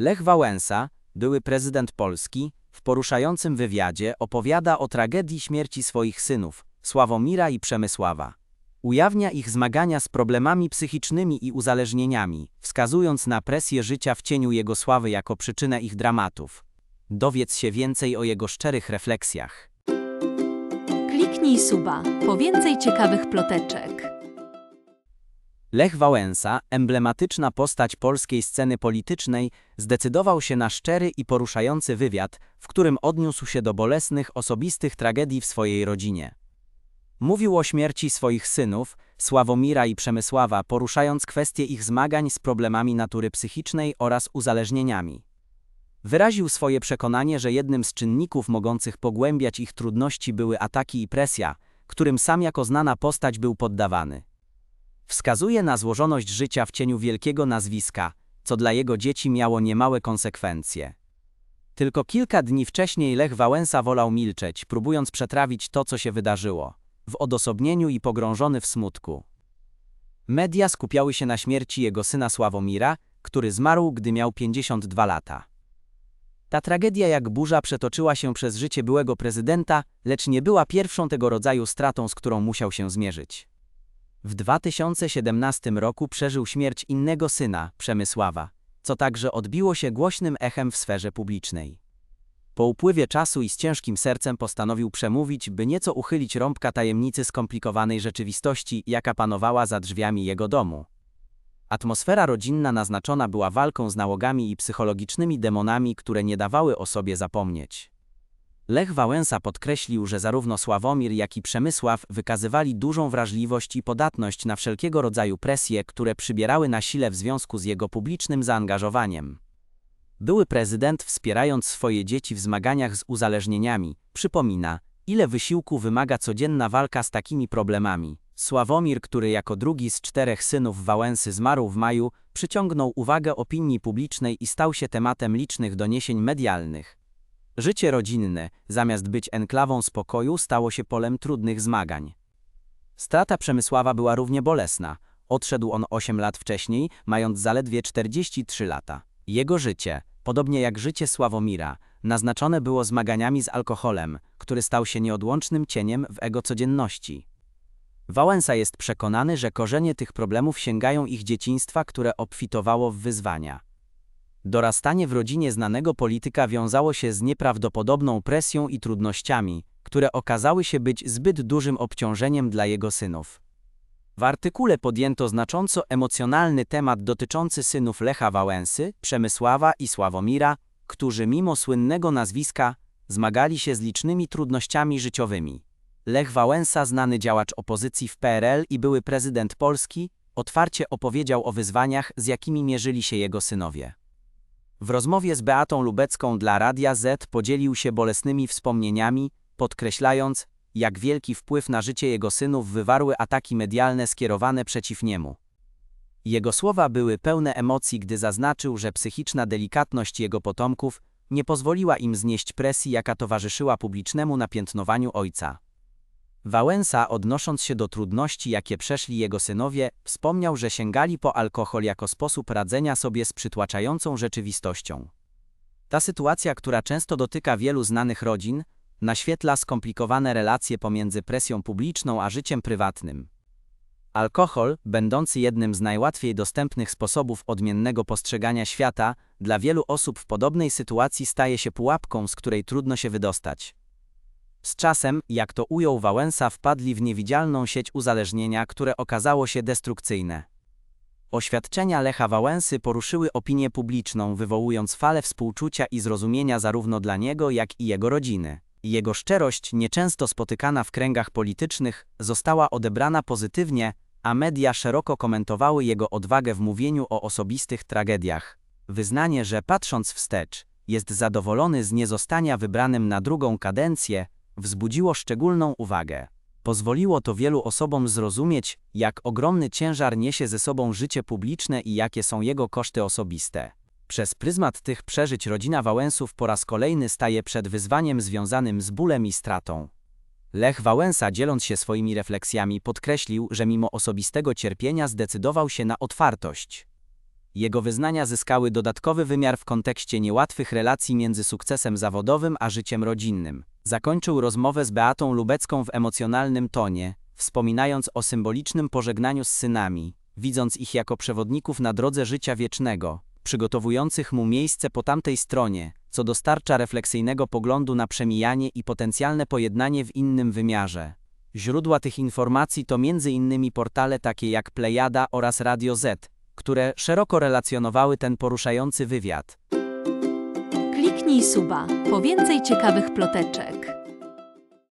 Lech Wałęsa, były prezydent Polski, w poruszającym wywiadzie opowiada o tragedii śmierci swoich synów, Sławomira i Przemysława. Ujawnia ich zmagania z problemami psychicznymi i uzależnieniami, wskazując na presję życia w cieniu jego sławy jako przyczynę ich dramatów. Dowiedz się więcej o jego szczerych refleksjach. Kliknij suba po więcej ciekawych ploteczek. Lech Wałęsa, emblematyczna postać polskiej sceny politycznej, zdecydował się na szczery i poruszający wywiad, w którym odniósł się do bolesnych, osobistych tragedii w swojej rodzinie. Mówił o śmierci swoich synów, Sławomira i Przemysława, poruszając kwestie ich zmagań z problemami natury psychicznej oraz uzależnieniami. Wyraził swoje przekonanie, że jednym z czynników mogących pogłębiać ich trudności były ataki i presja, którym sam jako znana postać był poddawany. Wskazuje na złożoność życia w cieniu wielkiego nazwiska, co dla jego dzieci miało niemałe konsekwencje. Tylko kilka dni wcześniej Lech Wałęsa wolał milczeć, próbując przetrawić to, co się wydarzyło, w odosobnieniu i pogrążony w smutku. Media skupiały się na śmierci jego syna Sławomira, który zmarł, gdy miał 52 lata. Ta tragedia jak burza przetoczyła się przez życie byłego prezydenta, lecz nie była pierwszą tego rodzaju stratą, z którą musiał się zmierzyć. W 2017 roku przeżył śmierć innego syna, Przemysława, co także odbiło się głośnym echem w sferze publicznej. Po upływie czasu i z ciężkim sercem postanowił przemówić, by nieco uchylić rąbka tajemnicy skomplikowanej rzeczywistości, jaka panowała za drzwiami jego domu. Atmosfera rodzinna naznaczona była walką z nałogami i psychologicznymi demonami, które nie dawały o sobie zapomnieć. Lech Wałęsa podkreślił, że zarówno Sławomir, jak i Przemysław wykazywali dużą wrażliwość i podatność na wszelkiego rodzaju presje, które przybierały na sile w związku z jego publicznym zaangażowaniem. Były prezydent, wspierając swoje dzieci w zmaganiach z uzależnieniami, przypomina, ile wysiłku wymaga codzienna walka z takimi problemami. Sławomir, który jako drugi z czterech synów Wałęsy zmarł w maju, przyciągnął uwagę opinii publicznej i stał się tematem licznych doniesień medialnych. Życie rodzinne, zamiast być enklawą spokoju, stało się polem trudnych zmagań. Strata Przemysława była równie bolesna. Odszedł on 8 lat wcześniej, mając zaledwie 43 lata. Jego życie, podobnie jak życie Sławomira, naznaczone było zmaganiami z alkoholem, który stał się nieodłącznym cieniem w ego codzienności. Wałęsa jest przekonany, że korzenie tych problemów sięgają ich dzieciństwa, które obfitowało w wyzwania. Dorastanie w rodzinie znanego polityka wiązało się z nieprawdopodobną presją i trudnościami, które okazały się być zbyt dużym obciążeniem dla jego synów. W artykule podjęto znacząco emocjonalny temat dotyczący synów Lecha Wałęsy, Przemysława i Sławomira, którzy mimo słynnego nazwiska zmagali się z licznymi trudnościami życiowymi. Lech Wałęsa, znany działacz opozycji w PRL i były prezydent Polski, otwarcie opowiedział o wyzwaniach, z jakimi mierzyli się jego synowie. W rozmowie z Beatą Lubecką dla Radia Z podzielił się bolesnymi wspomnieniami, podkreślając, jak wielki wpływ na życie jego synów wywarły ataki medialne skierowane przeciw niemu. Jego słowa były pełne emocji, gdy zaznaczył, że psychiczna delikatność jego potomków nie pozwoliła im znieść presji, jaka towarzyszyła publicznemu napiętnowaniu ojca. Wałęsa, odnosząc się do trudności, jakie przeszli jego synowie, wspomniał, że sięgali po alkohol jako sposób radzenia sobie z przytłaczającą rzeczywistością. Ta sytuacja, która często dotyka wielu znanych rodzin, naświetla skomplikowane relacje pomiędzy presją publiczną a życiem prywatnym. Alkohol, będący jednym z najłatwiej dostępnych sposobów odmiennego postrzegania świata, dla wielu osób w podobnej sytuacji staje się pułapką, z której trudno się wydostać. Z czasem, jak to ujął Wałęsa, wpadli w niewidzialną sieć uzależnienia, które okazało się destrukcyjne. Oświadczenia Lecha Wałęsy poruszyły opinię publiczną, wywołując falę współczucia i zrozumienia zarówno dla niego, jak i jego rodziny. Jego szczerość, nieczęsto spotykana w kręgach politycznych, została odebrana pozytywnie, a media szeroko komentowały jego odwagę w mówieniu o osobistych tragediach. Wyznanie, że patrząc wstecz, jest zadowolony z niezostania wybranym na drugą kadencję, wzbudziło szczególną uwagę. Pozwoliło to wielu osobom zrozumieć, jak ogromny ciężar niesie ze sobą życie publiczne i jakie są jego koszty osobiste. Przez pryzmat tych przeżyć rodzina Wałęsów po raz kolejny staje przed wyzwaniem związanym z bólem i stratą. Lech Wałęsa, dzieląc się swoimi refleksjami, podkreślił, że mimo osobistego cierpienia zdecydował się na otwartość. Jego wyznania zyskały dodatkowy wymiar w kontekście niełatwych relacji między sukcesem zawodowym a życiem rodzinnym. Zakończył rozmowę z Beatą Lubecką w emocjonalnym tonie, wspominając o symbolicznym pożegnaniu z synami, widząc ich jako przewodników na drodze życia wiecznego, przygotowujących mu miejsce po tamtej stronie, co dostarcza refleksyjnego poglądu na przemijanie i potencjalne pojednanie w innym wymiarze. Źródła tych informacji to m.in. portale takie jak Plejada oraz Radio Z, które szeroko relacjonowały ten poruszający wywiad. Kliknij suba po więcej ciekawych ploteczek.